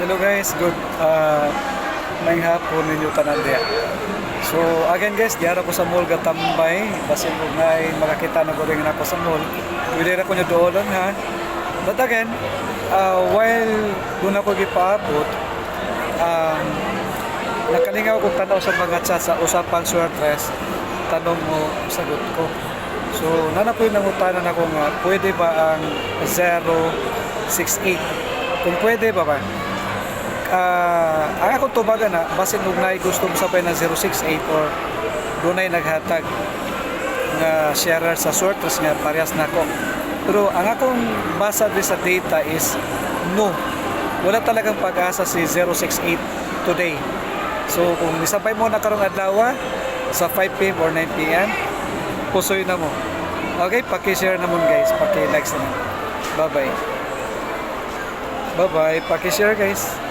Hello guys, good uh, may hapon ninyo tanan diya. So again guys, diara ko sa mall gatambay, basin ko ngay makakita na ko rin ako sa mall. Pwede na ko nyo doon ha. But again, uh, while doon ako gipaabot, um, nakalingaw ko tanaw sa mga chat sa usapang swertres, tanong mo, sagot ko. So, nana po yung nangutanan ako nga, pwede ba ang 068? Kung pwede ba ba? Ah, ang akong tubagan na, basin kung nai gusto mo sabay na 068 or dunay naghatag nga sharer sa sorters nga parehas na ako. Pero ang akong basa din sa data is no. Wala talagang pag-asa si 068 today. So kung nisabay mo na karong adlaw sa 5 p.m. or 9 p.m. pusoy na mo. Okay, paki-share naman guys, paki-likes naman. Bye-bye. Bye-bye, paki-share guys.